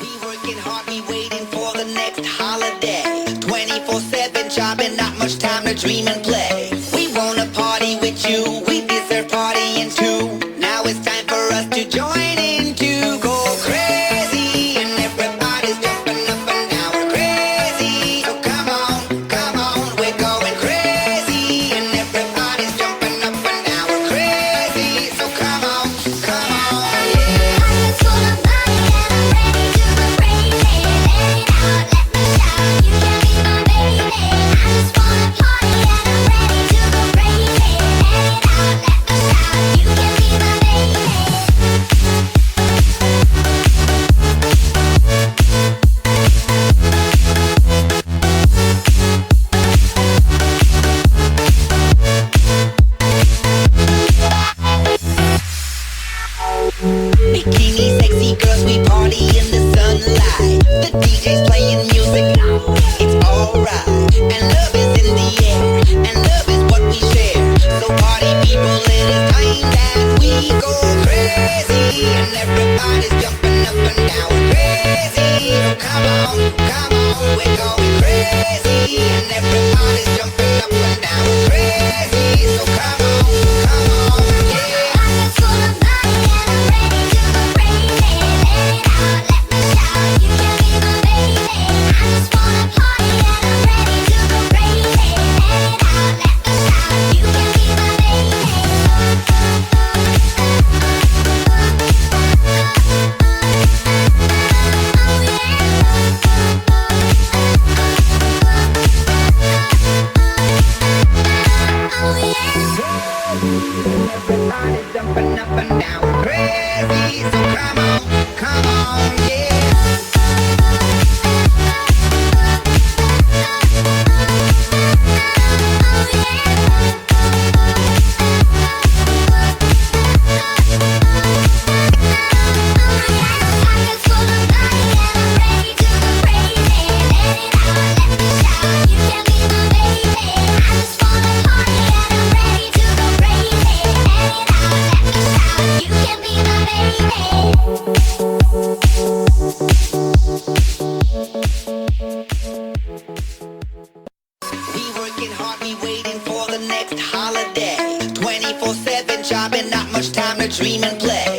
We working hard, we waiting for the next holiday. 24-7 job and not much time to dream and play. We wanna party with you, we deserve partying too. bikini, sexy girls, we party in the sunlight. The DJ's playing music, it's alright. And love is in the air, and love is what we share. So party people, it is time that we go crazy and everybody. up and much time to dream and play.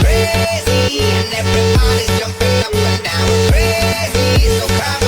crazy, and everybody's jumping up and down. We're crazy, so come.